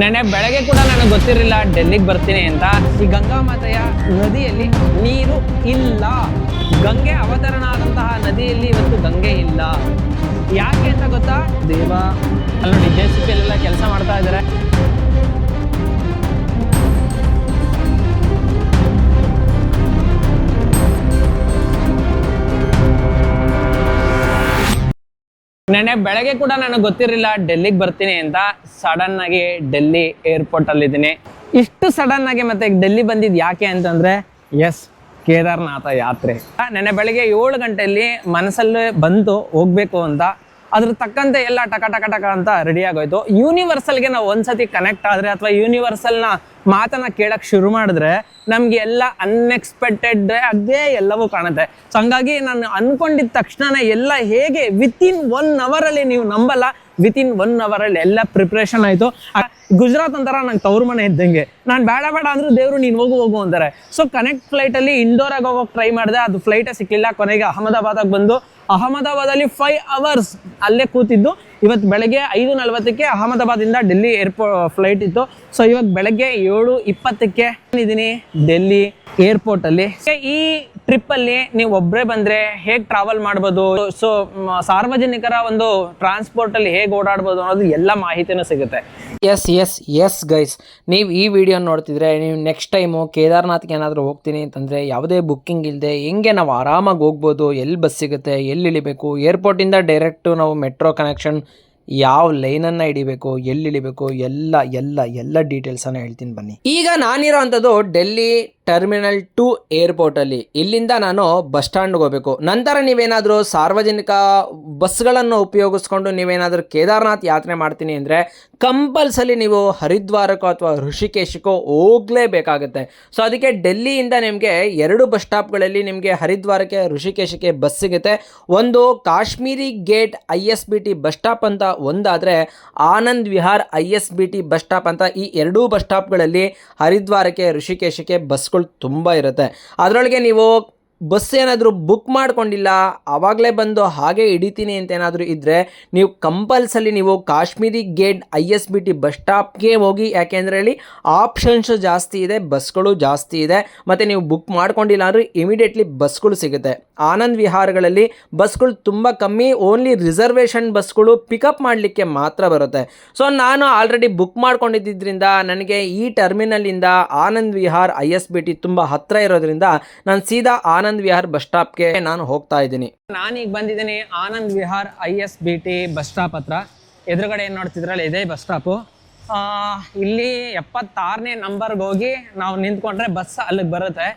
ನೆನೆ ಬೆಳಗ್ಗೆ ಕೂಡ ನನಗೆ ಗೊತ್ತಿರಲಿಲ್ಲ ಡೆಲ್ಲಿಗೆ ಬರ್ತೀನಿ ಅಂತ. ಈ ಗಂಗಾ ಮಾತೆಯ ನದಿಯಲ್ಲಿ ನೀರು ಇಲ್ಲ. ಗಂಗೆ ಅವತರಣ ಆದಂತಹ ನದಿಯಲ್ಲಿ ಇವತ್ತು ಗಂಗೆ ಇಲ್ಲ. ಯಾಕೆ ಅಂತ ಗೊತ್ತಾ? ದೇವ. ಅಲ್ಲಿ ನೋಡಿ ಜೆ ಸಿ ಪಿ ಎಲ್ಲ ಕೆಲಸ ಮಾಡ್ತಾ ಇದ್ದಾರೆ ನೆನೆ ಬೆಳಗ್ಗೆ ಕೂಡ ನನಗೆ ಗೊತ್ತಿರಲಿಲ್ಲ, ಡೆಲ್ಲಿಗೆ ಬರ್ತೀನಿ ಅಂತ. ಸಡನ್ ಆಗಿ ಡೆಲ್ಲಿ ಏರ್ಪೋರ್ಟ್ ಅಲ್ಲಿ ಇದ್ದೀನಿ ಇಷ್ಟು ಸಡನ್ ಆಗಿ ಮತ್ತೆ ಡೆಲ್ಲಿ ಬಂದಿದ್ ಯಾಕೆ ಅಂತಂದ್ರೆ ಎಸ್ ಕೇದಾರ್ನಾಥ ಯಾತ್ರೆ. ನೆನ್ನೆ ಬೆಳಗ್ಗೆ ಏಳು ಗಂಟೆಯಲ್ಲಿ ಮನಸ್ಸಲ್ಲೇ ಬಂತು ಹೋಗ್ಬೇಕು ಅಂತ, ಅದ್ರ ತಕ್ಕಂತೆ ಎಲ್ಲ ಟಕ ಟಕ ಟಕ ಅಂತ ರೆಡಿ ಆಗೋಯ್ತು. ಯೂನಿವರ್ಸಲ್ಗೆ ನಾವು ಒಂದ್ಸತಿ ಕನೆಕ್ಟ್ ಆದ್ರೆ ಅಥವಾ ಯೂನಿವರ್ಸಲ್ನ ಮಾತನ್ನ ಕೇಳಕ್ ಶುರು ಮಾಡಿದ್ರೆ ನಮ್ಗೆ ಎಲ್ಲ ಅನ್ಎಕ್ಸ್ಪೆಕ್ಟೆಡ್ ಅದೇ ಎಲ್ಲವೂ ಕಾಣುತ್ತೆ. ಸೊ ಹಂಗಾಗಿ ನಾನು ಅನ್ಕೊಂಡಿದ ತಕ್ಷಣ ಎಲ್ಲ ಹೇಗೆ ವಿತ್ ಇನ್ ಒನ್ ಅವರಲ್ಲಿ ನೀವು ನಂಬಲ್ಲ ವಿತ್ ಇನ್ ಒನ್ ಅವರಲ್ಲಿ ಎಲ್ಲ ಪ್ರಿಪ್ರೇಷನ್ ಆಯಿತು. ಗುಜರಾತ್ ಒಂಥರ ನಂಗೆ ತವ್ರ ಮನೆ ಇದ್ದಂಗೆ. ನಾನು ಬೇಡ ಬೇಡ ಅಂದ್ರೆ ದೇವರು ನೀನು ಹೋಗು ಹೋಗು ಅಂತಾರೆ. ಸೊ ಕನೆಕ್ಟ್ ಫ್ಲೈಟಲ್ಲಿ ಇಂಡೋರಾಗಿ ಹೋಗೋಕೆ ಟ್ರೈ ಮಾಡಿದೆ, ಅದು ಫ್ಲೈಟೇ ಸಿಕ್ಕಲಿಲ್ಲ ಕೊನೆಗೆ ಅಹಮದಾಬಾದಾಗ ಬಂದು. ಅಹಮದಾಬಾದಲ್ಲಿ ಫೈವ್ ಅವರ್ಸ್ ಅಲ್ಲೇ ಕೂತಿದ್ದು. ಇವತ್ತು ಬೆಳಗ್ಗೆ ಐದು ನಲ್ವತ್ತಕ್ಕೆ ಅಹಮದಾಬಾದಿಂದ ಡೆಲ್ಲಿ ಏರ್ಪೋರ್ಟ್ ಫ್ಲೈಟ್ ಇತ್ತು. ಸೊ ಇವತ್ತು ಬೆಳಗ್ಗೆ ಏಳು ಇಪ್ಪತ್ತಕ್ಕೆ ಇದ್ದೀನಿ ಡೆಲ್ಲಿ ಏರ್ಪೋರ್ಟ್ ಅಲ್ಲಿ. ಈ ಟ್ರಿಪ್ ಅಲ್ಲಿ ನೀವು ಒಬ್ಬರೇ ಬಂದ್ರೆ ಹೇಗೆ ಟ್ರಾವೆಲ್ ಮಾಡ್ಬೋದು? ಸೊ ಸಾರ್ವಜನಿಕರ ಒಂದು ಟ್ರಾನ್ಸ್ಪೋರ್ಟ್ ಅಲ್ಲಿ ಹೇಗೆ ಓಡಾಡ್ಬೋದು ಅನ್ನೋದು ಎಲ್ಲ ಮಾಹಿತಿನೂ ಸಿಗುತ್ತೆ. ಎಸ್ ಎಸ್ ಎಸ್ ಗೈಸ್ ನೀವು ಈ ವಿಡಿಯೋ ನೋಡ್ತಿದ್ರೆ, ನೀವು ನೆಕ್ಸ್ಟ್ ಟೈಮು ಕೇದಾರ್ನಾಥ್ಗೆ ಏನಾದರೂ ಹೋಗ್ತೀನಿ ಅಂತಂದರೆ, ಯಾವುದೇ ಬುಕ್ಕಿಂಗ್ ಇಲ್ಲದೆ ಹೆಂಗೆ ನಾವು ಆರಾಮಾಗಿ ಹೋಗ್ಬೋದು, ಎಲ್ಲಿ ಬಸ್ ಸಿಗುತ್ತೆ, ಎಲ್ಲಿ ಇಳಿಬೇಕು ಏರ್ಪೋರ್ಟಿಂದ ಡೈರೆಕ್ಟು ನಾವು ಮೆಟ್ರೋ ಕನೆಕ್ಷನ್ ಯಾವ ಲೈನನ್ನು ಹಿಡಿಬೇಕು, ಎಲ್ಲಿ ಇಳಿಬೇಕು, ಎಲ್ಲ ಎಲ್ಲ ಎಲ್ಲ ಡೀಟೇಲ್ಸನ್ನು ಹೇಳ್ತೀನಿ ಬನ್ನಿ. ಈಗ ನಾನಿರೋ ಅಂಥದ್ದು ಡೆಲ್ಲಿ ಟರ್ಮಿನಲ್ ಟು ಏರ್ಪೋರ್ಟಲ್ಲಿ ಇಲ್ಲಿಂದ ನಾನು ಬಸ್ ಸ್ಟ್ಯಾಂಡ್ಗೆ ಹೋಗಬೇಕು. ನಂತರ ನೀವೇನಾದರೂ ಸಾರ್ವಜನಿಕ ಬಸ್ಗಳನ್ನು ಉಪಯೋಗಿಸ್ಕೊಂಡು ನೀವೇನಾದರೂ ಕೇದಾರ್ನಾಥ್ ಯಾತ್ರೆ ಮಾಡ್ತೀನಿ ಅಂದರೆ ಕಂಪಲ್ಸರಿ ನೀವು ಹರಿದ್ವಾರಕ್ಕೋ ಅಥವಾ ಋಷಿಕೇಶಕ್ಕೋ ಹೋಗಲೇಬೇಕಾಗುತ್ತೆ. ಸೊ ಅದಕ್ಕೆ ಡೆಲ್ಲಿಯಿಂದ ನಿಮಗೆ ಎರಡು ಬಸ್ ಸ್ಟಾಪ್ಗಳಲ್ಲಿ ನಿಮಗೆ ಹರಿದ್ವಾರಕ್ಕೆ, ಋಷಿಕೇಶಕ್ಕೆ ಬಸ್ ಸಿಗುತ್ತೆ. ಒಂದು Kashmiri gate I S B T bus stop ಅಂತ ಒಂದಾದರೆ Anand Vihar I S B T bus stop ಅಂತ ಈ ಎರಡೂ ಬಸ್ ಸ್ಟಾಪ್ಗಳಲ್ಲಿ ಹರಿದ್ವಾರಕ್ಕೆ, ಋಷಿಕೇಶಕ್ಕೆ ಬಸ್ಗಳು ತುಂಬ ಇರುತ್ತೆ. ಅದರೊಳಗೆ ನೀವು ಬಸ್ ಏನಾದರೂ ಬುಕ್ ಮಾಡ್ಕೊಂಡಿಲ್ಲ ಆವಾಗಲೇ ಬಂದು ಹಾಗೆ ಹಿಡಿತೀನಿ ಅಂತ ಏನಾದರೂ ಇದ್ದರೆ ನೀವು ಕಂಪಲ್ಸಲ್ಲಿ ನೀವು Kashmiri gate I S B T bus ಸ್ಟಾಪ್ಗೆ ಹೋಗಿ ಯಾಕೆಂದರೆ ಹೇಳಿ ಆಪ್ಷನ್ಸ್ ಜಾಸ್ತಿ ಇದೆ, ಬಸ್ಗಳು ಜಾಸ್ತಿ ಇದೆ, ಮತ್ತು ನೀವು ಬುಕ್ ಮಾಡ್ಕೊಂಡಿಲ್ಲ ಅಂದರೆ ಇಮಿಡಿಯೇಟ್ಲಿ ಬಸ್ಗಳು ಸಿಗುತ್ತೆ. ಆನಂದ್ ವಿಹಾರಗಳಲ್ಲಿ ಬಸ್ಗಳು ತುಂಬ ಕಮ್ಮಿ, ಓನ್ಲಿ ರಿಸರ್ವೇಷನ್ ಬಸ್ಗಳು ಪಿಕಪ್ ಮಾಡಲಿಕ್ಕೆ ಮಾತ್ರ ಬರುತ್ತೆ. ಸೊ ನಾನು ಆಲ್ರೆಡಿ ಬುಕ್ ಮಾಡ್ಕೊಂಡಿದ್ದರಿಂದ ನನಗೆ ಈ ಟರ್ಮಿನಲಿಂದ Anand Vihar I S B T ತುಂಬ ಹತ್ತಿರ ಇರೋದ್ರಿಂದ, ನಾನು ಸೀದಾ ಆನಂದ್ ವಿಹಾರ್ ಬಸ್ ಸ್ಟಾಪ್ಗೆ ನಾನು ಹೋಗ್ತಾ ಇದ್ದೀನಿ. ನಾನೀಗ ಬಂದಿದ್ದೀನಿ Anand Vihar I S B T bus stop ಹತ್ರ. ಎದುರುಗಡೆ ಏನು ನೋಡ್ತಿದ್ರಲ್ಲ, ಇದೇ ಬಸ್ ಸ್ಟಾಪು. ಇಲ್ಲಿ ಎಪ್ಪತ್ತಾರನೇ ನಂಬರ್ಗೆ ಹೋಗಿ ನಾವು ನಿಂತ್ಕೊಂಡ್ರೆ ಬಸ್ ಅಲ್ಲಿಗೆ ಬರುತ್ತೆ.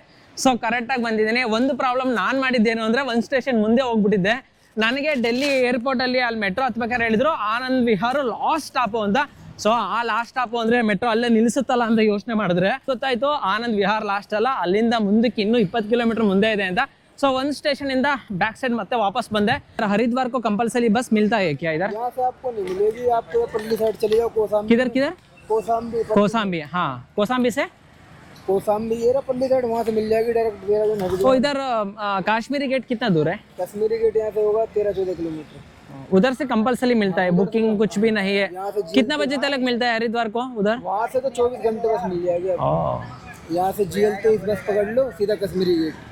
ಸೊ ಕರೆಕ್ಟಾಗಿ ಬಂದಿದ್ದೀನಿ. ಒಂದು ಪ್ರಾಬ್ಲಮ್ ನಾನು ಮಾಡಿದ್ದೇನು ಅಂದರೆ ಒಂದು ಸ್ಟೇಷನ್ ಮುಂದೆ ಹೋಗ್ಬಿಟ್ಟಿದ್ದೆ. ನನಗೆ ಡೆಲ್ಲಿ ಏರ್ಪೋರ್ಟಲ್ಲಿ ಅಲ್ಲಿ ಮೆಟ್ರೋ ಹತ್ಬೇಕಾದ್ರೆ ಹೇಳಿದ್ರು, ಆನಂದ್ ವಿಹಾರ್ ಲಾಸ್ಟ್ ಸ್ಟಾಪು ಅಂತ. ಸೊ ಆ ಲಾಸ್ಟ್ ಸ್ಟಾಪ್ ಅಂದ್ರೆ ಮೆಟ್ರೋ ಅಲ್ಲೇ ನಿಲ್ಲಿಸುತ್ತಲ್ಲ ಅಂತ ಯೋಚನೆ ಮಾಡಿದ್ರೆ ಗೊತ್ತಾಯ್ತು ಆನಂದ್ ವಿಹಾರ್ ಲಾಸ್ಟ್ ಅಲ್ಲ ಅಲ್ಲಿಂದ ಮುಂದಕ್ಕೆ ಇನ್ನೂ ಇಪ್ಪತ್ತು ಕಿಲೋಮೀಟರ್ ಮುಂದೆ ಇದೆ ಅಂತ ಸೊ ಒಂದು ಸ್ಟೇಷನ್ ಇಂದ ಬ್ಯಾಕ್ ಸೈಡ್ ಮತ್ತೆ ವಾಪಸ್ ಬಂದೆ हरिद्वार को कंपलसरी बस मिलता है क्या इधर यहाँ से आपको नहीं मिलेगी आप पूरा पल्ली साइड चले जाओ कोसाम किधर किधर कोसाम्बी कोसाम्बी हाँ कोसाम्बी से कोसाम्बी ये रहा पल्ली साइड वहाँ से मिल जाएगी डायरेक्ट देहरादून तो हरिद्वार इधर अ, काश्मीरी गेट कितना दूर है कश्मीरी गेट यहाँ से होगा तेरह चौदह किलोमीटर उधर से कंपलसरी मिलता है बुकिंग कुछ भी नहीं है यहाँ से कितना बजे तक मिलता है हरिद्वार को उधर वहाँ से तो चौबीस घंटे बस मिल जाएगी आपको यहाँ से जी एल तेईस बस पकड़ लो सीधा कश्मीरी गेट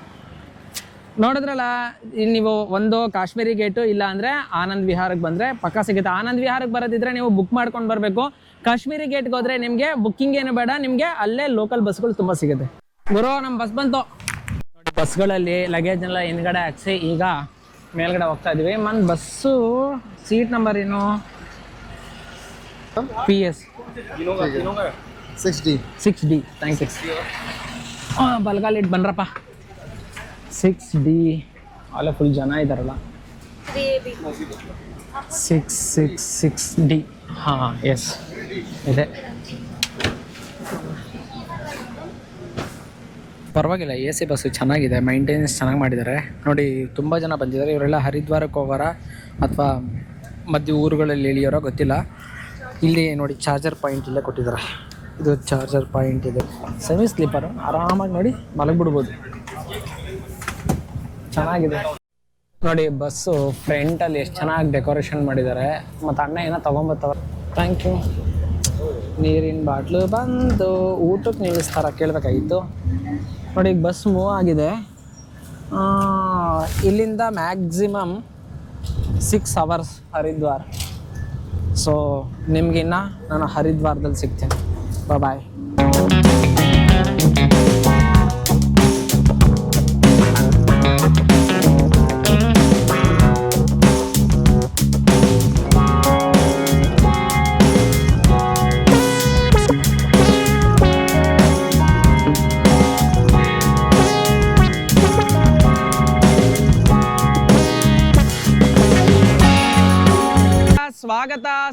ನೋಡಿದ್ರಲ್ಲ ಇಲ್ಲಿ ನೀವು ಒಂದು ಕಾಶ್ಮೀರಿ ಗೇಟು ಇಲ್ಲ ಅಂದ್ರೆ ಆನಂದ್ ವಿಹಾರಕ್ಕೆ ಬಂದ್ರೆ ಪಕ್ಕ ಸಿಗುತ್ತೆ ಆನಂದ್ ವಿಹಾರಕ್ಕೆ ಬರೋದಿದ್ರೆ ನೀವು ಬುಕ್ ಮಾಡ್ಕೊಂಡು ಬರಬೇಕು ಕಾಶ್ಮೀರಿ ಗೇಟ್ಗೆ ಹೋದ್ರೆ ನಿಮಗೆ ಬುಕ್ಕಿಂಗ್ ಏನು ಬೇಡ ನಿಮಗೆ ಅಲ್ಲೇ ಲೋಕಲ್ ಬಸ್ಗಳು ತುಂಬ ಸಿಗುತ್ತೆ ಗುರು ನಮ್ಮ ಬಸ್ ಬಂತು ನೋಡಿ ಬಸ್ಗಳಲ್ಲಿ ಲಗೇಜ್ನೆಲ್ಲ ಹಿಂದ್ಗಡೆ ಹಾಕ್ಸಿ ಈಗ ಮೇಲ್ಗಡೆ ಹೋಗ್ತಾ ಇದ್ದೀವಿ. ಮನ್ ಬಸ್ಸು ಸೀಟ್ ನಂಬರ್ ಏನು? P S six D six D thank you ಬಲಗಾಲ್ ಇಟ್ಟು ಬನ್ರಪ್ಪ ಸಿಕ್ಸ್ ಡಿ ಅಲ್ಲ ಫುಲ್ ಜನ ಇದ್ದಾರಲ್ಲ ಸಿಕ್ಸ್ ಸಿಕ್ಸ್ ಸಿಕ್ಸ್ ಡಿ ಹಾಂ ಎಸ್ ಇದೆ. ಪರವಾಗಿಲ್ಲ, ಎ ಸಿ ಬಸ್ಸು ಚೆನ್ನಾಗಿದೆ ಮೈಂಟೆನೆನ್ಸ್ ಚೆನ್ನಾಗಿ ಮಾಡಿದ್ದಾರೆ. ನೋಡಿ, ತುಂಬ ಜನ ಬಂದಿದ್ದಾರೆ. ಇವರೆಲ್ಲ ಹರಿದ್ವಾರಕ್ಕೆ ಹೋಗೋರ ಅಥವಾ ಮಧ್ಯ ಊರುಗಳಲ್ಲಿ ಇಳಿಯೋರೋ ಗೊತ್ತಿಲ್ಲ. ಇಲ್ಲಿ ನೋಡಿ, ಚಾರ್ಜರ್ ಪಾಯಿಂಟ್ ಇಲ್ಲೇ ಕೊಟ್ಟಿದ್ದಾರೆ. ಇದು ಚಾರ್ಜರ್ ಪಾಯಿಂಟ್ ಇದೆ. ಸೆಮಿ ಸ್ಲೀಪರ್, ಆರಾಮಾಗಿ ನೋಡಿ ಮಲಗಿಬಿಡ್ಬೋದು. ಚೆನ್ನಾಗಿದೆ. ನೋಡಿ, ಬಸ್ಸು ಫ್ರಂಟಲ್ಲಿ ಎಷ್ಟು ಚೆನ್ನಾಗಿ ಡೆಕೋರೇಷನ್ ಮಾಡಿದ್ದಾರೆ. ಮತ್ತು ಅಣ್ಣ ಏನೋ ತೊಗೊಂಬತ್ತವ ಥ್ಯಾಂಕ್ ಯು ನೀರಿನ ಬಾಟ್ಲು ಬಂದು ಊಟಕ್ಕೆ ನಿಲ್ಲಿಸ್ತಾರ ಕೇಳಬೇಕಾಗಿತ್ತು. ನೋಡಿ, ಈಗ ಬಸ್ ಮೂವ್ ಆಗಿದೆ. ಇಲ್ಲಿಂದ maximum six hours Haridwar. So ನಿಮ್ಗಿನ್ನ ನಾನು ಹರಿದ್ವಾರದಲ್ಲಿ ಸಿಗ್ತೀನಿ. ಬಾಯ್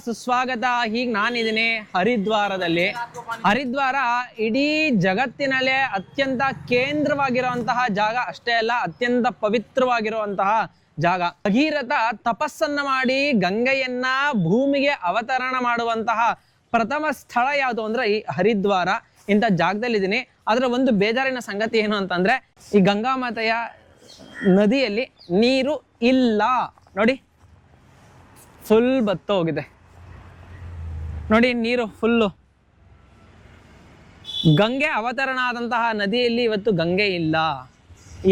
ಸುಸ್ವಾಗತ ಹೀಗೆ ನಾನಿದ್ದೀನಿ ಹರಿದ್ವಾರದಲ್ಲಿ. ಹರಿದ್ವಾರ ಇಡೀ ಜಗತ್ತಿನಲ್ಲೇ ಅತ್ಯಂತ ಕೇಂದ್ರವಾಗಿರುವಂತಹ ಜಾಗ ಅಷ್ಟೇ ಅಲ್ಲ, ಅತ್ಯಂತ ಪವಿತ್ರವಾಗಿರುವಂತಹ ಜಾಗ. ಭಗೀರಥ ತಪಸ್ಸನ್ನ ಮಾಡಿ ಗಂಗೆಯನ್ನ ಭೂಮಿಗೆ ಅವತರಣ ಮಾಡುವಂತಹ ಪ್ರಥಮ ಸ್ಥಳ ಯಾವುದು ಅಂದ್ರೆ ಈ ಹರಿದ್ವಾರ. ಇಂಥ ಜಾಗದಲ್ಲಿದ್ದೀನಿ. ಅದರ ಒಂದು ಬೇಜಾರಿನ ಸಂಗತಿ ಏನು ಅಂತಂದ್ರೆ, ಈ ಗಂಗಾ ಮಾತೆಯ ನದಿಯಲ್ಲಿ ನೀರು ಇಲ್ಲ. ನೋಡಿ ಫುಲ್ ಬತ್ತ ಹೋಗಿದೆ ನೋಡಿ, ನೀರು ಫುಲ್ಲು ಗಂಗೆ ಅವತರಣ ಆದಂತಹ ನದಿಯಲ್ಲಿ ಇವತ್ತು ಗಂಗೆ ಇಲ್ಲ.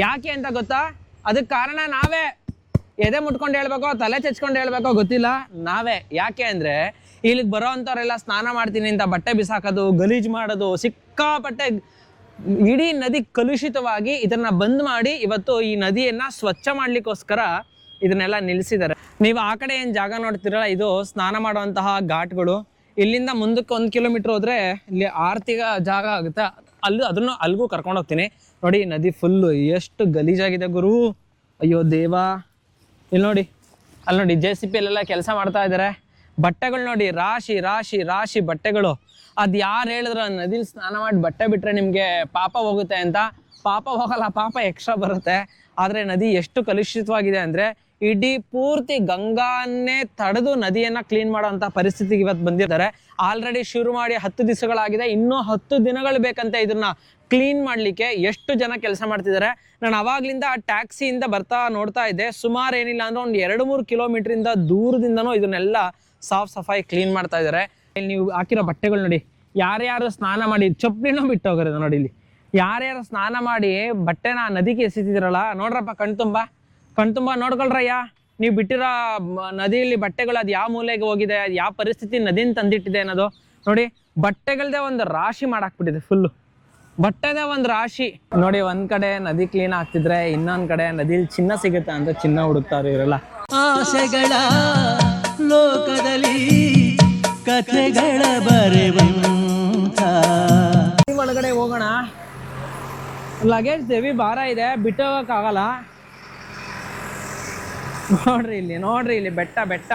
ಯಾಕೆ ಅಂತ ಗೊತ್ತಾ? ಅದಕ್ಕೆ ಕಾರಣ ನಾವೇ. ಎದೆ ಮುಟ್ಕೊಂಡು ಹೇಳ್ಬೇಕೋ, ತಲೆ ಚಚ್ಕೊಂಡು ಹೇಳ್ಬೇಕೋ ಗೊತ್ತಿಲ್ಲ, ನಾವೇ. ಯಾಕೆ ಅಂದರೆ, ಇಲ್ಲಿಗೆ ಬರೋ ಅಂಥವ್ರೆಲ್ಲ ಸ್ನಾನ ಮಾಡ್ತೀನಿ ಅಂತ ಬಟ್ಟೆ ಬಿಸಾಕೋದು, ಗಲೀಜು ಮಾಡೋದು, ಸಿಕ್ಕಾಪಟ್ಟೆ ಇಡೀ ನದಿ ಕಲುಷಿತವಾಗಿ ಇದನ್ನ ಬಂದ್ ಮಾಡಿ ಇವತ್ತು ಈ ನದಿಯನ್ನ ಸ್ವಚ್ಛ ಮಾಡ್ಲಿಕ್ಕೋಸ್ಕರ ಇದನ್ನೆಲ್ಲ ನಿಲ್ಲಿಸಿದ್ದಾರೆ ನೀವು ಆ ಕಡೆ ಏನು ಜಾಗ ನೋಡ್ತೀರಲ್ಲ, ಇದು ಸ್ನಾನ ಮಾಡುವಂತಹ ಘಾಟ್ಗಳು. ಇಲ್ಲಿಂದ ಮುಂದಕ್ಕೆ ಒಂದು ಕಿಲೋಮೀಟರ್ ಹೋದರೆ ಇಲ್ಲಿ ಆರ್ತಿಗ ಜಾಗ ಆಗುತ್ತೆ? ಅಲ್ಲಿ ಅದನ್ನು ಅಲ್ಲಿಗೂ ಕರ್ಕೊಂಡು ಹೋಗ್ತೀನಿ. ನೋಡಿ, ನದಿ ಫುಲ್ಲು ಎಷ್ಟು ಗಲೀಜಾಗಿದೆ ಗುರು. ಅಯ್ಯೋ ದೇವ. ಇಲ್ಲಿ ನೋಡಿ, ಅಲ್ಲಿ ನೋಡಿ ಜೆ ಸಿ ಪಿಯಲ್ಲೆಲ್ಲ ಕೆಲಸ ಮಾಡ್ತಾ ಇದ್ದಾರೆ ಬಟ್ಟೆಗಳು ನೋಡಿ, ರಾಶಿ ರಾಶಿ ರಾಶಿ ಬಟ್ಟೆಗಳು. ಅದು ಯಾರು ಹೇಳಿದ್ರು ನದಿಲಿ ಸ್ನಾನ ಮಾಡಿ ಬಟ್ಟೆ ಬಿಟ್ಟರೆ ನಿಮಗೆ ಪಾಪ ಹೋಗುತ್ತೆ ಅಂತ. ಪಾಪ ಹೋಗಲ್ಲ, ಪಾಪ ಎಕ್ಸ್ಟ್ರಾ ಬರುತ್ತೆ. ಆದರೆ ನದಿ ಎಷ್ಟು ಕಲುಷಿತವಾಗಿದೆ ಅಂದರೆ ಇಡೀ ಪೂರ್ತಿ ಗಂಗಾನ್ನೇ ತಡೆದು ನದಿಯನ್ನ ಕ್ಲೀನ್ ಮಾಡುವಂತಹ ಪರಿಸ್ಥಿತಿಗೆ ಇವತ್ತು ಬಂದಿದ್ದಾರೆ. ಆಲ್ರೆಡಿ ಶುರು ಮಾಡಿ ಹತ್ತು ದಿವಸಗಳಾಗಿದೆ. ಇನ್ನೂ ಹತ್ತು ದಿನಗಳು ಬೇಕಂತ ಇದನ್ನ ಕ್ಲೀನ್ ಮಾಡಲಿಕ್ಕೆ ಎಷ್ಟು ಜನ ಕೆಲಸ ಮಾಡ್ತಿದ್ದಾರೆ. ನಾನು ಅವಾಗ್ಲಿಂದ ಆ ಟ್ಯಾಕ್ಸಿಯಿಂದ ಬರ್ತಾ ನೋಡ್ತಾ ಇದ್ದೆ. ಸುಮಾರು ಏನಿಲ್ಲ ಅಂದ್ರೆ ಒಂದು ಎರಡು ಮೂರು ಕಿಲೋಮೀಟ್ರಿಂದ ದೂರದಿಂದನೂ ಇದನ್ನೆಲ್ಲ ಸಾಫ್ ಸಫಾಯಿ ಕ್ಲೀನ್ ಮಾಡ್ತಾ ಇದ್ದಾರೆ. ಇಲ್ಲಿ ನೀವು ಹಾಕಿರೋ ಬಟ್ಟೆಗಳು ನೋಡಿ. ಯಾರ್ಯಾರು ಸ್ನಾನ ಮಾಡಿ ಚಪ್ಪಲಿನೂ ಬಿಟ್ಟು ಹೋಗಿರೋದು ನೋಡಿ ಇಲ್ಲಿ. ಯಾರ್ಯಾರು ಸ್ನಾನ ಮಾಡಿ ಬಟ್ಟೆನ ನದಿಗೆ ಎಸಿತಿದ್ರಲ್ಲ, ನೋಡ್ರಪ್ಪ ಕಣ್ತುಂಬ ಕಣ್ತುಂಬ ನೋಡ್ಕೊಳ್ರಯ್ಯ. ನೀವು ಬಿಟ್ಟಿರೋ ನದಿಯಲ್ಲಿ ಬಟ್ಟೆಗಳು ಅದು ಯಾವ ಮೂಲೆಗೆ ಹೋಗಿದೆ ಅದು ಯಾವ ಪರಿಸ್ಥಿತಿ ನದಿನ ತಂದಿಟ್ಟಿದೆ ಅನ್ನೋದು ನೋಡಿ ಬಟ್ಟೆಗಳದೇ ಒಂದು ರಾಶಿ ಮಾಡಾಕ್ಬಿಟ್ಟಿದೆ ಫುಲ್ಲು ಬಟ್ಟೆದೇ ಒಂದು ರಾಶಿ. ನೋಡಿ ಒಂದ್ ಕಡೆ ನದಿ ಕ್ಲೀನ್ ಆಗ್ತಿದ್ರೆ ಇನ್ನೊಂದ್ ಕಡೆ ನದಿಲಿ ಚಿನ್ನ ಸಿಗುತ್ತೆ ಅಂತ ಚಿನ್ನ ಹುಡುಕ್ತಾರೆ ಇವರೆಲ್ಲ. ಆಸೆಗಳ ಲೋಕದಲ್ಲಿ ಕಥೆಗಳ ಬರೆವಂಥ. ಈ ಒಳಗಡೆ ಹೋಗೋಣ. ಲಗೇಜ್ ದೇವಿ ಭಾರ ಇದೆ ಬಿಟ್ಟು ಹೋಗಕ್ಕಾಗಲ್ಲ ನೋಡ್ರಿ ಇಲ್ಲಿ ನೋಡ್ರಿ ಇಲ್ಲಿ ಬೆಟ್ಟ ಬೆಟ್ಟ.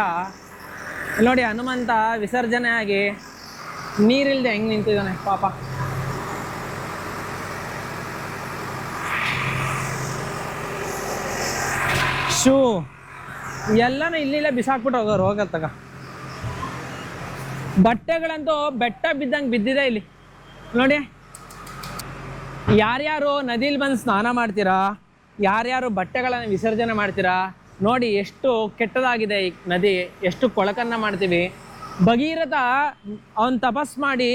ನೋಡಿ ಹನುಮಂತ ವಿಸರ್ಜನೆ ಆಗಿ ನೀರಿಲ್ದೆ ಹೆಂಗ್ ನಿಂತಿದ್ದಾನೆ, ಪಾಪ. ಶೂ, ಎಲ್ಲನೂ ಇಲ್ಲಿಲ್ಲೇ ಬಿಸಾಕ್ಬಿಟ್ಟು ಹೋಗೋರು, ಹೋಗತ್ತಗ. ಬಟ್ಟೆಗಳಂತೂ ಬೆಟ್ಟ ಬಿದ್ದಂಗೆ ಬಿದ್ದಿದೆ ಇಲ್ಲಿ. ನೋಡಿ, ಯಾರ್ಯಾರು ನದಿಲಿ ಬಂದು ಸ್ನಾನ ಮಾಡ್ತೀರಾ, ಯಾರ್ಯಾರು ಬಟ್ಟೆಗಳನ್ನು ವಿಸರ್ಜನೆ ಮಾಡ್ತೀರಾ ನೋಡಿ ಎಷ್ಟು ಕೆಟ್ಟದಾಗಿದೆ ಈ ನದಿ, ಎಷ್ಟು ಕೊಳಕನ್ನ ಮಾಡ್ತೀವಿ. ಭಗೀರಥ ಅವನ್ ತಪಸ್ ಮಾಡಿ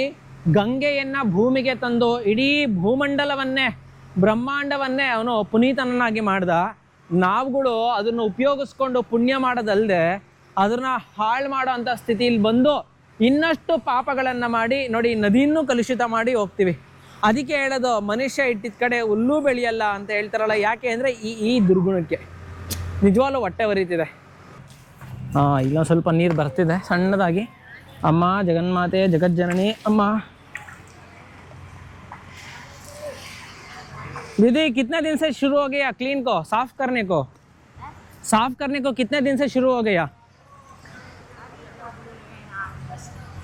ಗಂಗೆಯನ್ನ ಭೂಮಿಗೆ ತಂದು ಇಡೀ ಭೂಮಂಡಲವನ್ನೇ, ಬ್ರಹ್ಮಾಂಡವನ್ನೇ ಅವನು ಪುನೀತನನ್ನಾಗಿ ಮಾಡ್ದ. ನಾವುಗಳು ಅದನ್ನು ಉಪಯೋಗಿಸ್ಕೊಂಡು ಪುಣ್ಯ ಮಾಡೋದಲ್ಲದೆ ಅದನ್ನ ಹಾಳು ಮಾಡೋ ಅಂಥ ಸ್ಥಿತಿಯಲ್ಲಿ ಬಂದು ಇನ್ನಷ್ಟು ಪಾಪಗಳನ್ನ ಮಾಡಿ, ನೋಡಿ ನದಿಯನ್ನು ಕಲುಷಿತ ಮಾಡಿ ಹೋಗ್ತೀವಿ. ಅದಕ್ಕೆ ಹೇಳೋದು ಮನುಷ್ಯ ಇಟ್ಟಿದ ಕಡೆ ಹುಲ್ಲೂ ಬೆಳೆಯಲ್ಲ ಅಂತ ಹೇಳ್ತಾರಲ್ಲ, ಯಾಕೆ ಅಂದರೆ ಈ ಈ ದುರ್ಗುಣಕ್ಕೆ. ನಿಜವಾಗ್ಲೂ ಹೊಟ್ಟೆ ಬರೀತಿದೆ ಹಾಂ ಈಗ ಸ್ವಲ್ಪ ನೀರು ಬರ್ತಿದೆ ಸಣ್ಣದಾಗಿ ಅಮ್ಮ ಜಗನ್ಮಾತೆ ಜಗಜ್ಜನನಿ ಅಮ್ಮ दीदी कितने दिन से शुरू हो गया क्लीन को साफ करने को साफ करने को कितने दिन से शुरू हो गया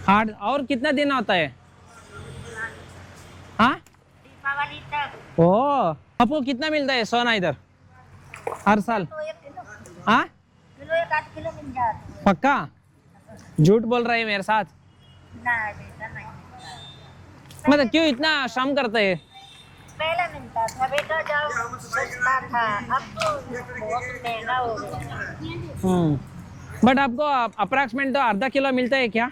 आठ और कितना दिन होता है हाँ दीपावली तक ओ आपको कितना मिलता है सोना इधर हर साल तो एक किलो हाँ किलो एक आध किलो मिल जाता है पक्का झूठ बोल रहे हैं मेरे साथ ना बेटा नहीं मतलब क्यों इतना श्रम करते हैं पहले मिलता था बेटा जब सस्ता था अब तो बहुत महंगा हो गया बट आपको अप्रॉक्सीमेट तो आधा किलो मिलता है क्या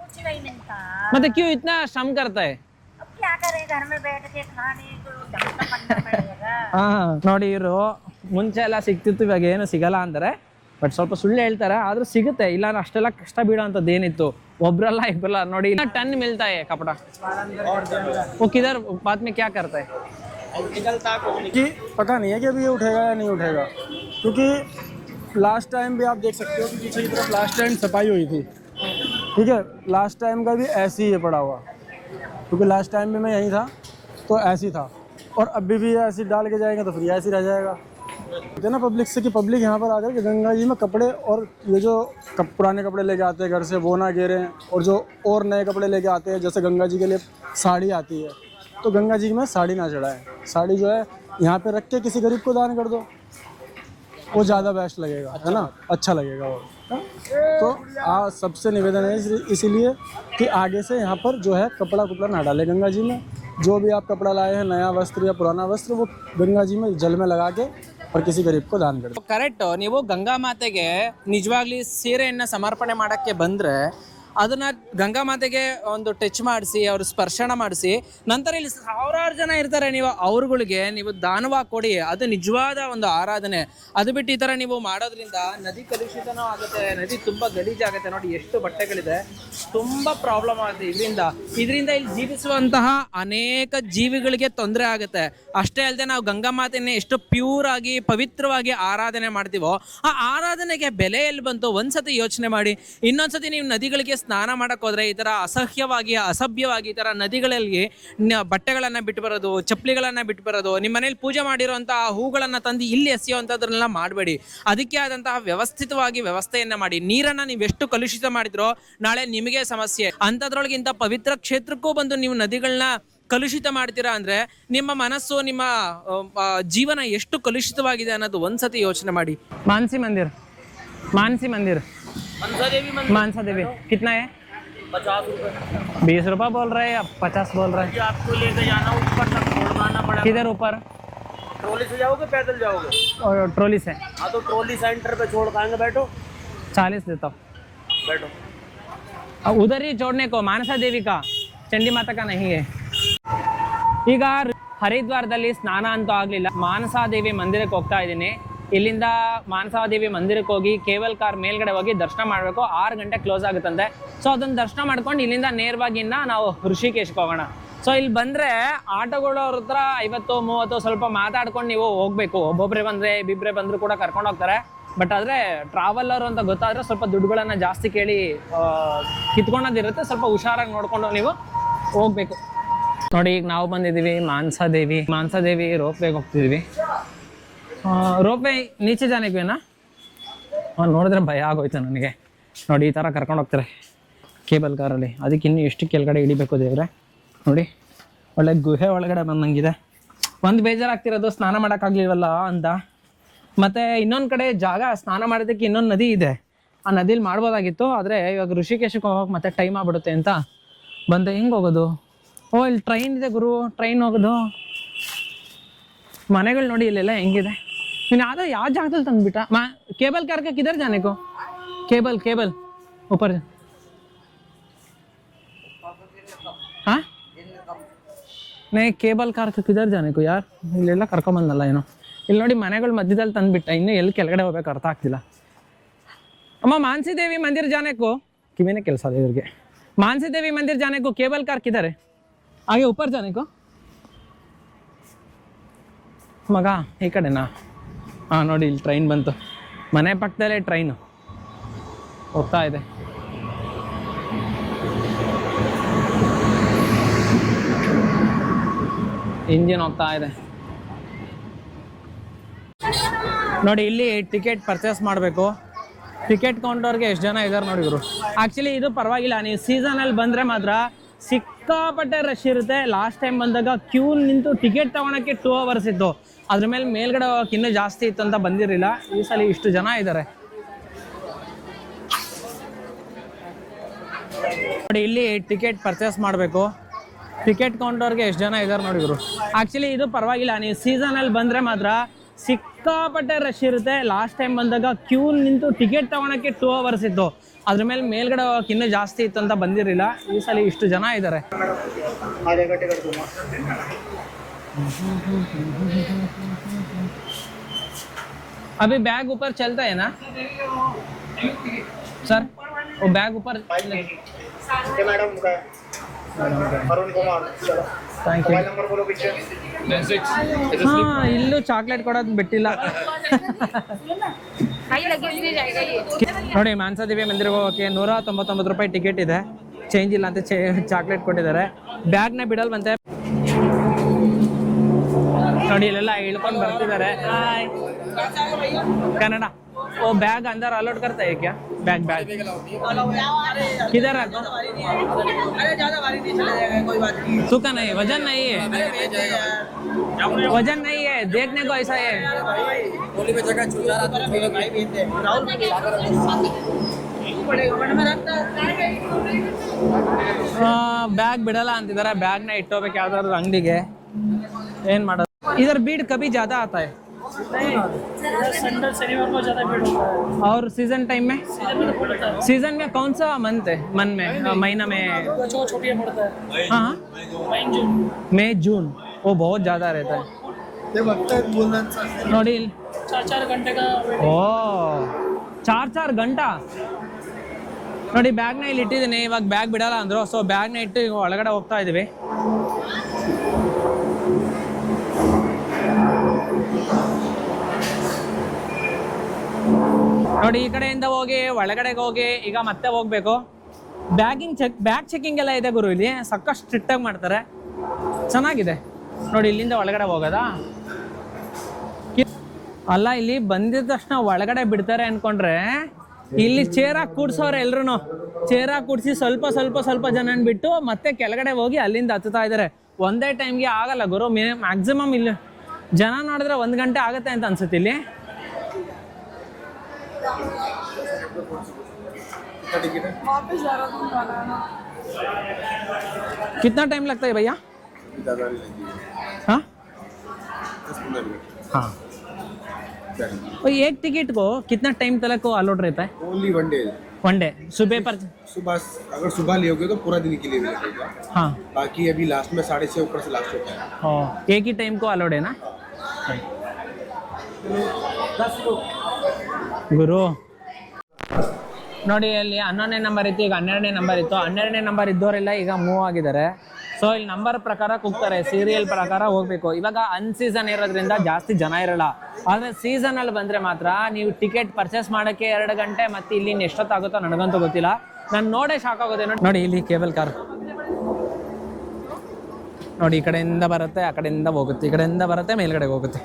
कुछ नहीं मिलता ಮತ್ತೆ क्यों इतना श्रम करता है अब क्या करें घर में बैठ के खाने को ढंग से बनना पड़ेगा ಹಾ ನೋಡಿ ಇವರು ಮುಂಚೆ ಎಲ್ಲ ಸಿಗ್ತಿತ್ತು ಇವಾಗ ಏನು ಸಿಗಲ್ಲ ಅಂತಾರೆ ಬಟ್ ಸ್ವಲ್ಪ ಸುಳ್ಳು ಹೇಳ್ತಾರೆ ಆದ್ರೂ ಸಿಗುತ್ತೆ ಇಲ್ಲ ಅಂದ್ರೆ ಅಷ್ಟೆಲ್ಲ ಕಷ್ಟ ಬೀಳೋ ಅಂಥದ್ದು ಏನಿತ್ತು ಒಬ್ರಲ್ಲ ಇಬ್ಬರಲ್ಲ ನೋಡಿ ಟನ್ ಮಿಲ್ತಾ है ಕಪಡ वो किधर बाद में क्या करता है कि पता नहीं है कि अभी ये उठेगा या नहीं उठेगा क्योंकि लास्ट टाइम भी आप देख सकते हो कि पीछे की तरफ लास्ट टाइम सफाई हुई थी ठीक है लास्ट टाइम का भी ऐसे ही है पड़ा हुआ क्योंकि लास्ट टाइम भी मैं यहीं था तो ऐसे ही था और अभी भी ऐसे ही डाल के जाएंगे तो फिर ऐसे ही रह जाएगा कहते ना पब्लिक से कि पब्लिक यहाँ पर आकर के गंगा जी में कपड़े और ये जो कप, पुराने कपड़े लेके आते हैं घर से वो ना गिरे और जो और नए कपड़े लेके आते हैं जैसे गंगा जी के लिए साड़ी आती है तो गंगा जी में साड़ी ना चढ़ाए। साड़ी जो है यहाँ पे रख के किसी गरीब को दान कर दो। वो ज़्यादा बेस्ट लगेगा है ना? अच्छा लगेगा वो। हाँ? तो आ सबसे निवेदन है इस- इसीलिए कि आगे से यहाँ पर जो है कपड़ा कुपड़ा ना डाले गंगा जी में। जो भी आप कपड़ा लाए हैं नया वस्त्र या पुराना वस्त्र वो गंगा जी में जल में लगा के और किसी गरीब को दान कर दो ಕರೆಕ್ಟ್ ನೀವು ಗಂಗಾ ಮಾತೆಗೆ ನಿಜವಾಗ್ಲಿ ಸೀರೆಯನ್ನ ಸಮರ್ಪಣೆ ಮಾಡಕ್ಕೆ ಬಂದ್ರೆ ಅದನ್ನ ಗಂಗಾ ಮಾತೆಗೆ ಒಂದು ಟಚ್ ಮಾಡಿಸಿ, ಅವ್ರ ಸ್ಪರ್ಶನ ಮಾಡಿಸಿ, ನಂತರ ಇಲ್ಲಿ ಸಾವಿರಾರು ಜನ ಇರ್ತಾರೆ ನೀವು, ಅವ್ರಗಳಿಗೆ ನೀವು ದಾನವಾಗಿ ಕೊಡಿ, ಅದು ನಿಜವಾದ ಒಂದು ಆರಾಧನೆ. ಅದು ಬಿಟ್ಟು ಈ ಥರ ನೀವು ಮಾಡೋದ್ರಿಂದ ನದಿ ಕಲುಷಿತನೂ ಆಗುತ್ತೆ, ನದಿ ತುಂಬ ಗಲೀಜಾಗುತ್ತೆ. ನೋಡಿ, ಎಷ್ಟು ಬಟ್ಟೆಗಳಿದೆ, ತುಂಬ ಪ್ರಾಬ್ಲಮ್ ಆಗುತ್ತೆ ಇದರಿಂದ ಇದರಿಂದ ಇಲ್ಲಿ ಜೀವಿಸುವಂತಹ ಅನೇಕ ಜೀವಿಗಳಿಗೆ ತೊಂದರೆ ಆಗುತ್ತೆ. ಅಷ್ಟೇ ಅಲ್ಲದೆ ನಾವು ಗಂಗಾ ಮಾತೆಯನ್ನ ಎಷ್ಟು ಪ್ಯೂರ್ ಆಗಿ, ಪವಿತ್ರವಾಗಿ ಆರಾಧನೆ ಮಾಡ್ತೀವೋ, ಆ ಆರಾಧನೆಗೆ ಬೆಲೆಯಲ್ಲಿ ಬಂತು ಒಂದ್ಸತಿ ಯೋಚನೆ ಮಾಡಿ, ಇನ್ನೊಂದ್ಸತಿ ನೀವು ನದಿಗಳಿಗೆ ಸ್ನಾನ ಮಾಡಕ್ಕೆ ಹೋದ್ರೆ ಈ ಥರ ಅಸಹ್ಯವಾಗಿ, ಅಸಭ್ಯವಾಗಿ ಈ ಥರ ನದಿಗಳಲ್ಲಿ ಬಟ್ಟೆಗಳನ್ನು ಬಿಟ್ಟು ಬರೋದು, ಚಪ್ಪಲಿಗಳನ್ನು ಬಿಟ್ಟು ಬರೋದು ನಿಮ್ಮ ಮನೇಲಿ ಪೂಜೆ ಮಾಡಿರೋಂಥ ಹೂಗಳನ್ನು ತಂದು ಇಲ್ಲಿ ಎಸೆಯುವಂಥದ್ರನ್ನೆಲ್ಲ ಮಾಡಬೇಡಿ. ಅದಕ್ಕೆ ಆದಂತಹ ವ್ಯವಸ್ಥಿತವಾಗಿ ವ್ಯವಸ್ಥೆಯನ್ನು ಮಾಡಿ. ನೀರನ್ನ ನೀವು ಎಷ್ಟು ಕಲುಷಿತ ಮಾಡಿದ್ರೋ ನಾಳೆ ನಿಮಗೆ ಸಮಸ್ಯೆ. ಅಂಥದ್ರೊಳಗಿಂತ ಪವಿತ್ರ ಕ್ಷೇತ್ರಕ್ಕೂ ಬಂದು ನೀವು ನದಿಗಳನ್ನ ಕಲುಷಿತ ಮಾಡ್ತೀರಾ ಅಂದರೆ ನಿಮ್ಮ ಮನಸ್ಸು, ನಿಮ್ಮ ಜೀವನ ಎಷ್ಟು ಕಲುಷಿತವಾಗಿದೆ ಅನ್ನೋದು ಒಂದ್ಸತಿ ಯೋಚನೆ ಮಾಡಿ. ಮಾನಸಿ ಮಂದಿರ್. ಮಾನಸಿ ಮಂದಿರ್. मानसा देवी कितना है पचास रुपए बीस रुपया बोल रहे हैं या पचास बोल रहे हैं आपको लेके जाना ऊपर तक छोड़वाना पड़ेगा किधर ऊपर ट्रॉली से जाओगे पैदल जाओगे और ट्रॉली से हाँ तो ट्रॉली सेंटर पे छोड़ पाएंगे बैठो चालीस देता हूँ बैठो अब उधर ही छोड़ने को मानसा देवी का ಚಂಡಿ ಮಾತಾ का नहीं है ಈಗ ಹರಿದ್ವಾರದಲ್ಲಿ ಸ್ನಾನ ಅಂತೂ ಆಗಲಿಲ್ಲ ಮಾನಸಾದೇವಿ ಮಂದಿರಕ್ಕೆ ಹೋಗ್ತಾ ಇದ್ದೀನಿ ಇಲ್ಲಿಂದ ಮಾನಸಾದೇವಿ ಮಂದಿರಕ್ಕೆ ಹೋಗಿ ಕೇಬಲ್ ಕಾರ್ ಮೇಲ್ಗಡೆ ಹೋಗಿ ದರ್ಶನ ಮಾಡಬೇಕು. ಆರು ಗಂಟೆ ಕ್ಲೋಸ್ ಆಗುತ್ತಂತೆ. ಸೊ ಅದನ್ನ ದರ್ಶನ ಮಾಡ್ಕೊಂಡು ಇಲ್ಲಿಂದ ನೇರವಾಗಿ ಇನ್ನ ನಾವು ಋಷಿಕೇಶ್ಗೆ ಹೋಗೋಣ. ಸೊ ಇಲ್ಲಿ ಬಂದ್ರೆ ಆಟೋಗಳು ಅವ್ರ ಹತ್ರ ಐವತ್ತು, ಮೂವತ್ತು ಸ್ವಲ್ಪ ಮಾತಾಡ್ಕೊಂಡು ನೀವು ಹೋಗ್ಬೇಕು. ಒಬ್ಬೊಬ್ರೆ ಬಂದ್ರೆ, ಇಬ್ಬಿಬ್ರೆ ಬಂದ್ರು ಕೂಡ ಕರ್ಕೊಂಡು ಹೋಗ್ತಾರೆ. ಬಟ್ ಆದ್ರೆ ಟ್ರಾವೆಲರ್ ಅಂತ ಗೊತ್ತಾದ್ರೆ ಸ್ವಲ್ಪ ದುಡ್ಡುಗಳನ್ನ ಜಾಸ್ತಿ ಕೇಳಿ ಕಿತ್ಕೊಳೋದಿರುತ್ತೆ ಸ್ವಲ್ಪ ಹುಷಾರಾಗಿ ನೋಡಿಕೊಂಡು ನೀವು ಹೋಗ್ಬೇಕು. ನೋಡಿ, ಈಗ ನಾವು ಬಂದಿದ್ದೀವಿ ಮಾನ್ಸಾದೇವಿ. ಮಾನ್ಸಾದೇವಿ ರೋಪ್ ವೇಗೆ ಹೋಗ್ತಿದ್ದೀವಿ. ರೋಪ್ ನೀಚೆ ಜಾನಿಗ್ವೇನಾ ಹಾಂ ನೋಡಿದ್ರೆ ಭಯ ಆಗೋಯ್ತು ನನಗೆ. ನೋಡಿ, ಈ ಥರ ಕರ್ಕೊಂಡು ಹೋಗ್ತಾರೆ ಕೇಬಲ್ ಕಾರಲ್ಲಿ. ಅದಕ್ಕೆ ಇನ್ನೂ ಎಷ್ಟು ಕೆಳಗಡೆ ಇಳಿಬೇಕು ದೇವ್ರೆ? ನೋಡಿ, ಒಳ್ಳೆ ಗುಹೆ ಒಳಗಡೆ ಬಂದಂಗಿದೆ. ಒಂದು ಬೇಜಾರಾಗ್ತಿರೋದು, ಸ್ನಾನ ಮಾಡೋಕ್ಕಾಗ್ಲಿಲ್ವಲ್ಲ ಅಂತ. ಮತ್ತು ಇನ್ನೊಂದು ಕಡೆ ಜಾಗ, ಸ್ನಾನ ಮಾಡೋದಕ್ಕೆ ಇನ್ನೊಂದು ನದಿ ಇದೆ. ಆ ನದಿಲಿ ಮಾಡ್ಬೋದಾಗಿತ್ತು, ಆದರೆ ಇವಾಗ ಋಷಿಕೇಶಕ್ಕೆ ಹೋಗೋಕೆ ಮತ್ತೆ ಟೈಮ್ ಆಗ್ಬಿಡುತ್ತೆ ಅಂತ. ಬಂದೆ, ಹೆಂಗೆ ಹೋಗೋದು? ಓ, ಇಲ್ಲಿ ಟ್ರೈನ್ ಇದೆ ಗುರು ಟ್ರೈನ್ ಹೋಗೋದು. ಮನೆಗಳು ನೋಡಿ ಇಲ್ಲೆಲ್ಲ ಹೆಂಗಿದೆ? ನೀನು ಯಾವುದೋ ಯಾವ ಜಾಗದಲ್ಲಿ ತಂದ್ಬಿಟ್ಟ ಮಾ ಕೇಬಲ್ ಕಾರ್ಕ ಕಿಧರ್ ಜಾನೆಕೋ ಕೇಬಲ್ ಕೇಬಲ್ ऊपर हाँ नहीं ಕೇಬಲ್ कार ಕಿಧರ್ जाने को यार ಇಲ್ಲೆಲ್ಲ ಕರ್ಕೊಂಬಂದಲ್ಲ ಏನೋ ಇಲ್ಲಿ ನೋಡಿ ಮನೆಗಳ ಮಧ್ಯದಲ್ಲಿ ತಂದ್ಬಿಟ್ಟ ಇನ್ನು ಎಲ್ಲಿ ಕೆಳಗಡೆ ಹೋಗ್ಬೇಕು ಅರ್ಥ ಆಗ್ತಿಲ್ಲ ಅಮ್ಮ ಮಾನಸಿ ದೇವಿ ಮಂದಿರ ಜಾನೆಕು ಕಿವಿನೇ ಕೆಲಸ ಇದೆ ಇವ್ರಿಗೆ ಮಾನಸಿ ದೇವಿ ಮಂದಿರ ಜಾನೆಕು ಕೇಬಲ್ ಕಾರ್ ಕಿದ್ದಾರೆ ಹಾಗೆ ಉಪ್ಪರ್ ಜಾನೆಕು ಮಗ ಈ ಕಡೆನಾ ಹಾಂ, ನೋಡಿ, ಇಲ್ಲಿ ಟ್ರೈನ್ ಬಂತು. ಮನೆ ಪಕ್ಕದಲ್ಲೇ ಟ್ರೈನು ಹೋಗ್ತಾ ಇದೆ. ಇಂಜಿನ್ ಹೋಗ್ತಾ ಇದೆ. ನೋಡಿ, ಇಲ್ಲಿ ಟಿಕೆಟ್ ಪರ್ಚೇಸ್ ಮಾಡಬೇಕು. ಟಿಕೆಟ್ ಕೌಂಟರ್ಗೆ ಎಷ್ಟು ಜನ ಇದ್ದಾರೆ ನೋಡಿ ಇವರು. ಆ್ಯಕ್ಚುಲಿ ಇದು ಪರವಾಗಿಲ್ಲ. ನೀವು ಸೀಸನಲ್ಲಿ ಬಂದರೆ ಮಾತ್ರ ಸಿಕ್ಕಾಪಟ್ಟೆ ರಶ್ ಇರುತ್ತೆ. ಲಾಸ್ಟ್ ಟೈಮ್ ಬಂದಾಗ ಕ್ಯೂ ನಿಂತು ಟಿಕೆಟ್ ತಗೊಳಕ್ಕೆ ಟೂ ಅವರ್ಸ್ ಇತ್ತು. ಅದ್ರ ಮೇಲೆ ಮೇಲ್ಗಡೆ ಹೋಗಕ್ಕೆ ಇನ್ನೂ ಜಾಸ್ತಿ ಇತ್ತು ಅಂತ ಬಂದಿರಲಿಲ್ಲ. ಈ ಸಲ ಇಷ್ಟು ಜನ ಇದ್ದಾರೆ ನೋಡಿ, ಇಲ್ಲಿ ಟಿಕೆಟ್ ಪರ್ಚೇಸ್ ಮಾಡಬೇಕು. ಟಿಕೆಟ್ ಕೌಂಟರ್ಗೆ ಎಷ್ಟು ಜನ ಇದ್ದಾರೆ ನೋಡಿ ಇವರು. ಆ್ಯಕ್ಚುಲಿ ಇದು ಪರವಾಗಿಲ್ಲ. ನೀವು ಸೀಸನಲ್ಲಿ ಬಂದರೆ ಮಾತ್ರ ಸಿಕ್ಕಾಪಟ್ಟೆ ರಶ್ ಇರುತ್ತೆ. ಲಾಸ್ಟ್ ಟೈಮ್ ಬಂದಾಗ ಕ್ಯೂ ನಿಂತು ಟಿಕೆಟ್ ತಗೊಳಕ್ಕೆ ಟೂ ಅವರ್ಸ್ ಇತ್ತು. ಅದ್ರ ಮೇಲೆ ಮೇಲ್ಗಡೆ ಹೋಗಕ್ಕೆ ಇನ್ನೂ ಜಾಸ್ತಿ ಇತ್ತು ಅಂತ ಬಂದಿರಲಿಲ್ಲ ಈ ಸಲ ಇಷ್ಟು ಜನ ಇದ್ದಾರೆ अभी बैग ऊपर चलता है ना सर वो बैग ऊपर ಥ್ಯಾಂಕ್ ಯು ಹಾಂ ಇಲ್ಲೂ ಚಾಕ್ಲೇಟ್ ಕೊಡೋದು ಬಿಟ್ಟಿಲ್ಲ ನೋಡಿ ಮಾನಸಾದೇವಿ ಮಂದಿರಕ್ಕೆ ಹೋಗೋಕೆ ನೂರ ತೊಂಬತ್ತೊಂಬತ್ತು ರೂಪಾಯಿ ಟಿಕೆಟ್ ಇದೆ. ಚೇಂಜ್ ಇಲ್ಲ ಅಂತ ಚೇ ಚಾಕ್ಲೇಟ್ ಕೊಟ್ಟಿದ್ದಾರೆ ಬ್ಯಾಗ್ನ ಬಿಡಲ್ವಂತೆ ನೋಡಿ ಇಲ್ಲೆಲ್ಲ ಇಳ್ಕೊಂಡು ಬರ್ತಿದ್ದಾರೆ. ಕನ್ನಡ. वो बैग अंदर अलाउड करता है क्या? Bag bag. किधर तो? रहता हूँ। नहीं वज़न नहीं है। वज़न नहीं है देखने को ऐसा है। बैग बिड़ला बैग ना ಇಟ್ಟೋಬೇಕು ಯಾವ್ದಾದ್ರು ಅಂಗಡಿಗೆ ಏನು ಮಾಡೋದು ಇದರ ಬೀಡ್ ಕಭಿ ಜಾದಾ है संडे शनिवार को ज़्यादा भीड़ होता है और सीजन टाइम में सीजन में कौन सा मंथ है मन में अ, महीना में बच्चों को छुट्टियाँ पड़ता है हाँ मई जून मई जून वो बहुत ज़्यादा रहता है ನೋಡಿ ಇಲ್ಲಿ. चार चार घंटे का ಓ ಚಾರ್ ಚಾರ್ ಗಂಟಾ ನೋಡಿ ಬ್ಯಾಗ್ನ ಇಲ್ಲಿ ಇಟ್ಟಿದ್ದೀನಿ ಇವಾಗ ಬ್ಯಾಗ್ ಬಿಡಲ್ಲ ಅಂದ್ರು ಸೊ ಬ್ಯಾಗ್ನ ಇಟ್ಟು ಈಗ ಒಳಗಡೆ ಹೋಗ್ತಾ ಇದೀವಿ ನೋಡಿ, ಈ ಕಡೆಯಿಂದ ಹೋಗಿ, ಒಳಗಡೆಗೆ ಹೋಗಿ, ಈಗ ಮತ್ತೆ ಹೋಗ್ಬೇಕು. ಬ್ಯಾಗಿಂಗ್ ಚೆಕ್ ಬ್ಯಾಗ್ ಚೆಕಿಂಗ್ ಎಲ್ಲ ಇದೆ ಗುರು ಇಲ್ಲಿ. ಸಾಕಷ್ಟು ಸ್ಟ್ರಿಕ್ಟ್ ಆಗಿ ಮಾಡ್ತಾರೆ. ಚೆನ್ನಾಗಿದೆ. ನೋಡಿ, ಇಲ್ಲಿಂದ ಒಳಗಡೆ ಹೋಗೋದಾ? ಅಲ್ಲ, ಇಲ್ಲಿ ಬಂದಿದ ತಕ್ಷಣ ಒಳಗಡೆ ಬಿಡ್ತಾರೆ ಅನ್ಕೊಂಡ್ರೆ, ಇಲ್ಲಿ ಚೇರಾಗಿ ಕೂಡ್ಸೋರೆ ಎಲ್ರು ಚೇರ್ ಹಾಕಿ ಕೂಡಿಸಿ ಸ್ವಲ್ಪ ಸ್ವಲ್ಪ ಸ್ವಲ್ಪ ಜನ ಬಿಟ್ಟು ಮತ್ತೆ ಕೆಳಗಡೆ ಹೋಗಿ ಅಲ್ಲಿಂದ ಹತ್ತುತ್ತಾ ಇದ್ದಾರೆ. ಒಂದೇ ಟೈಮ್ಗೆ ಆಗಲ್ಲ ಗುರು. ಮ್ಯಾಕ್ಸಿಮಮ್ ಇಲ್ಲಿ ಜನ ನೋಡಿದ್ರೆ ಒಂದು ಗಂಟೆ ಆಗುತ್ತೆ ಅಂತ ಅನ್ಸುತ್ತೆ ಇಲ್ಲಿ कितना टाइम लगता है भैया हाँ हाँ और एक टिकट को कितना टाइम तक को अलाउड रहता है only one day one day सुबह पर सुबह अगर सुबह लोगे तो पूरा दिन के लिए मिलेगा हाँ बाकी अभी लास्ट में साढ़े छः ऊपर से लास्ट होता है ओ, एक ही टाइम को अलाउड है ना ಗುರು ನೋಡಿ ಅಲ್ಲಿ ಹನ್ನೊಂದನೇ ನಂಬರ್ ಇತ್ತು ಈಗ ಹನ್ನೆರಡನೇ ನಂಬರ್ ಇತ್ತು ಹನ್ನೆರಡನೇ ನಂಬರ್ ಇದ್ದವರೆಲ್ಲ ಈಗ ಮೂವ್ ಆಗಿದ್ದಾರೆ ಸೊ ಇಲ್ಲಿ ನಂಬರ್ ಪ್ರಕಾರ ಕೂಗ್ತಾರೆ ಸೀರಿಯಲ್ ಪ್ರಕಾರ ಹೋಗ್ಬೇಕು. ಇವಾಗ ಅನ್ ಸೀಸನ್ ಇರೋದ್ರಿಂದ ಜಾಸ್ತಿ ಜನ ಇರಲ್ಲ. ಆದ್ರೆ ಸೀಸನ್ ಅಲ್ಲಿ ಬಂದ್ರೆ ಮಾತ್ರ ನೀವು ಟಿಕೆಟ್ ಪರ್ಚೇಸ್ ಮಾಡಕ್ಕೆ ಎರಡು ಗಂಟೆ ಮತ್ತೆ ಇಲ್ಲಿ ಎಷ್ಟೊತ್ತಾಗುತ್ತೋ ನನಗಂತೂ ಗೊತ್ತಿಲ್ಲ. ನಾನು ನೋಡೇ ಶಾಕ್ ಆಗೋದೆ ನೋಡಿ ನೋಡಿ ಇಲ್ಲಿ ಕೇಬಲ್ ಕಾರ್ ನೋಡಿ, ಈ ಕಡೆಯಿಂದ ಬರುತ್ತೆ, ಆ ಕಡೆಯಿಂದ ಹೋಗುತ್ತೆ, ಈ ಕಡೆಯಿಂದ ಬರುತ್ತೆ ಮೇಲ್ಗಡೆ ಹೋಗುತ್ತೆ.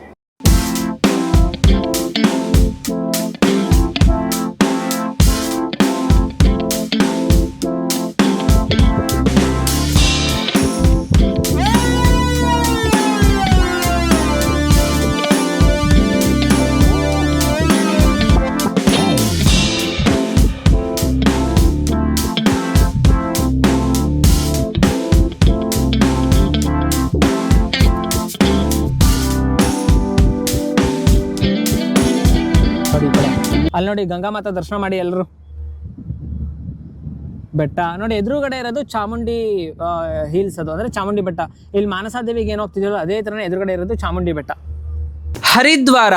ಅಲ್ಲಿ ನೋಡಿ ಗಂಗಾ ಮಾತಾ ದರ್ಶನ ಮಾಡಿ ಎಲ್ಲರೂ ಬೆಟ್ಟ. ನೋಡಿ ಎದುರುಗಡೆ ಇರೋದು ಚಾಮುಂಡಿ ಹಿಲ್ಸ್ ಅದು. ಅಂದ್ರೆ ಚಾಮುಂಡಿ ಬೆಟ್ಟ. ಇಲ್ಲಿ ಮಾನಸಾದೇವಿಗೆ ಏನು ಹೋಗ್ತಿದ್ರು ಅದೇ ಥರನೇ ಎದುರುಗಡೆ ಇರೋದು ಚಾಮುಂಡಿ ಬೆಟ್ಟ. ಹರಿದ್ವಾರ.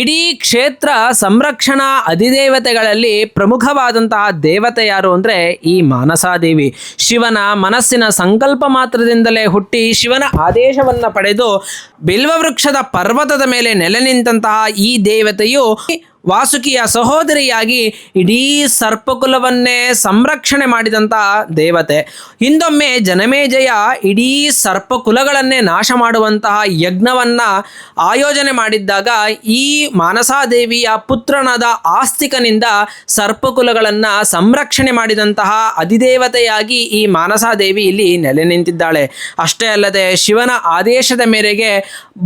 ಇಡೀ ಕ್ಷೇತ್ರ ಸಂರಕ್ಷಣಾ ಅಧಿದೇವತೆಗಳಲ್ಲಿ ಪ್ರಮುಖವಾದಂತಹ ದೇವತೆ ಯಾರು ಅಂದರೆ ಈ ಮಾನಸಾದೇವಿ ಶಿವನ ಮನಸ್ಸಿನ ಸಂಕಲ್ಪ ಮಾತ್ರದಿಂದಲೇ ಹುಟ್ಟಿ ಶಿವನ ಆದೇಶವನ್ನು ಪಡೆದು ಬಿಲ್ವವೃಕ್ಷದ ಪರ್ವತದ ಮೇಲೆ ನೆಲೆ ನಿಂತಹ ಈ ದೇವತೆಯು ವಾಸುಕಿಯ ಸಹೋದರಿಯಾಗಿ ಇಡೀ ಸರ್ಪಕುಲವನ್ನೇ ಸಂರಕ್ಷಣೆ ಮಾಡಿದಂಥ ದೇವತೆ. ಹಿಂದೊಮ್ಮೆ ಜನಮೇಜಯ ಇಡೀ ಸರ್ಪಕುಲಗಳನ್ನೇ ನಾಶ ಮಾಡುವಂತಹ ಯಜ್ಞವನ್ನು ಆಯೋಜನೆ ಮಾಡಿದ್ದಾಗ ಈ ಮಾನಸಾದೇವಿಯ ಪುತ್ರನಾದ ಆಸ್ತಿಕನಿಂದ ಸರ್ಪಕುಲಗಳನ್ನು ಸಂರಕ್ಷಣೆ ಮಾಡಿದಂತಹ ಅಧಿದೇವತೆಯಾಗಿ ಈ ಮಾನಸಾದೇವಿ ಇಲ್ಲಿ ನೆಲೆ ನಿಂತಿದ್ದಾಳೆ. ಅಷ್ಟೇ ಅಲ್ಲದೆ ಶಿವನ ಆದೇಶದ ಮೇರೆಗೆ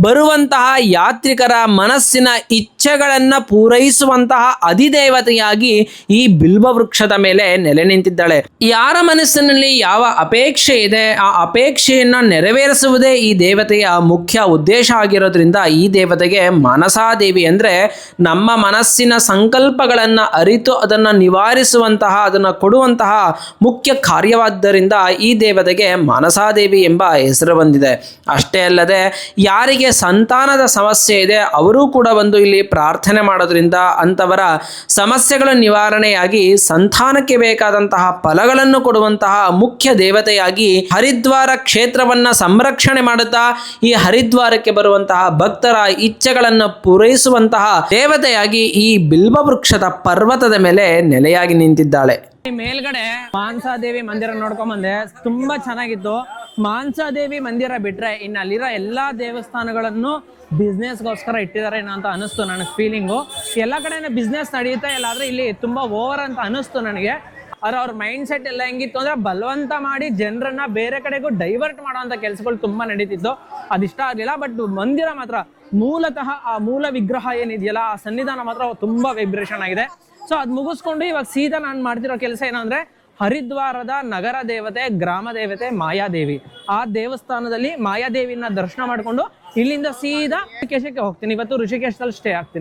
ಬರುವಂತಹ ಯಾತ್ರಿಕರ ಮನಸ್ಸಿನ ಇಚ್ಛೆಗಳನ್ನು ಪೂರೈಸ ನಿವಾರಿಸುವಂತಹ ಅಧಿದೇವತೆಯಾಗಿ ಈ ಬಿಲ್ವ ವೃಕ್ಷದ ಮೇಲೆ ನೆಲೆ ನಿಂತಿದ್ದಾಳೆ. ಯಾರ ಮನಸ್ಸಿನಲ್ಲಿ ಯಾವ ಅಪೇಕ್ಷೆ ಇದೆ, ಆ ಅಪೇಕ್ಷೆಯನ್ನು ನೆರವೇರಿಸುವುದೇ ಈ ದೇವತೆಯ ಮುಖ್ಯ ಉದ್ದೇಶ ಆಗಿರೋದ್ರಿಂದ ಈ ದೇವತೆಗೆ ಮನಸಾದೇವಿ ಅಂದ್ರೆ ನಮ್ಮ ಮನಸ್ಸಿನ ಸಂಕಲ್ಪಗಳನ್ನ ಅರಿತು ಅದನ್ನ ನಿವಾರಿಸುವಂತಹ, ಅದನ್ನ ಕೊಡುವಂತಹ ಮುಖ್ಯ ಕಾರ್ಯವಾದ್ದರಿಂದ ಈ ದೇವತೆಗೆ ಮನಸಾದೇವಿ ಎಂಬ ಹೆಸರು ಬಂದಿದೆ. ಅಷ್ಟೇ ಅಲ್ಲದೆ ಯಾರಿಗೆ ಸಂತಾನದ ಸಮಸ್ಯೆ ಇದೆ, ಅವರೂ ಕೂಡ ಬಂದು ಇಲ್ಲಿ ಪ್ರಾರ್ಥನೆ ಮಾಡೋದ್ರಿಂದ ಅಂಥವರ ಸಮಸ್ಯೆಗಳ ನಿವಾರಣೆಯಾಗಿ ಸಂತಾನಕ್ಕೆ ಬೇಕಾದಂತಹ ಫಲಗಳನ್ನು ಕೊಡುವಂತಹ ಮುಖ್ಯ ದೇವತೆಯಾಗಿ ಹರಿದ್ವಾರ ಕ್ಷೇತ್ರವನ್ನ ಸಂರಕ್ಷಣೆ ಮಾಡುತ್ತಾ ಈ ಹರಿದ್ವಾರಕ್ಕೆ ಬರುವಂತಹ ಭಕ್ತರ ಇಚ್ಛೆಗಳನ್ನು ಪೂರೈಸುವಂತಹ ದೇವತೆಯಾಗಿ ಈ ಬಿಲ್ವ ವೃಕ್ಷದ ಪರ್ವತದ ಮೇಲೆ ನೆಲೆಯಾಗಿ ನಿಂತಿದ್ದಾಳೆ. ಮೇಲ್ಗಡೆ ಮಾನ್ಸಾದೇವಿ ಮಂದಿರ ನೋಡ್ಕೊಂಡ್ ಬಂದೆ. ತುಂಬಾ ಚೆನ್ನಾಗಿತ್ತು. ಮಾನ್ಸಾದೇವಿ ಮಂದಿರ ಬಿಟ್ರೆ ಇನ್ನು ಅಲ್ಲಿರೋ ಎಲ್ಲಾ ದೇವಸ್ಥಾನಗಳನ್ನು ಬಿಸ್ನೆಸ್ಗೋಸ್ಕರ ಇಟ್ಟಿದ್ದಾರೆ ಏನೋ ಅಂತ ಅನಿಸ್ತು ನನಗೆ ಫೀಲಿಂಗು ಎಲ್ಲ ಕಡೆನೂ ಬಿಸ್ನೆಸ್ ನಡೆಯುತ್ತೆ ಇಲ್ಲ, ಆದ್ರೆ ಇಲ್ಲಿ ತುಂಬಾ ಓವರ್ ಅಂತ ಅನಿಸ್ತು ನನಗೆ. ಅವ್ರ ಅವ್ರ ಮೈಂಡ್ ಸೆಟ್ ಎಲ್ಲ ಹೆಂಗಿತ್ತು ಅಂದ್ರೆ ಬಲವಂತ ಮಾಡಿ ಜನರನ್ನ ಬೇರೆ ಕಡೆಗೂ ಡೈವರ್ಟ್ ಮಾಡುವಂತ ಕೆಲಸಗಳು ತುಂಬಾ ನಡೀತಿತ್ತು ಅದಿಷ್ಟ ಆಗಲಿಲ್ಲ ಬಟ್ ಮಂದಿರ ಮಾತ್ರ ಮೂಲತಃ ಆ ಮೂಲ ವಿಗ್ರಹ ಏನಿದೆಯಲ್ಲ, ಆ ಸನ್ನಿಧಾನ ಮಾತ್ರ ತುಂಬಾ ವೈಬ್ರೇಷನ್ ಆಗಿದೆ. ಸೊ ಅದು ಮುಗಿಸ್ಕೊಂಡು ಇವಾಗ ಸೀದಾ ನಾನು ಮಾಡ್ತಿರೋ ಕೆಲಸ ಏನಂದ್ರೆ ಹರಿದ್ವಾರದ ನಗರ ದೇವತೆ, ಗ್ರಾಮ ದೇವತೆ ಮಾಯಾದೇವಿ ಆ ದೇವಸ್ಥಾನದಲ್ಲಿ ಮಾಯಾದೇವಿನ ದರ್ಶನ ಮಾಡ್ಕೊಂಡು ಇಲ್ಲಿಂದ ಸೀದಾ ಋಷಿಕೇಶಕ್ಕೆ ಹೋಗ್ತೀನಿ. ಇವತ್ತು ಋಷಿಕೇಶದಲ್ಲಿ ಸ್ಟೇ ಆಗ್ತೀನಿ.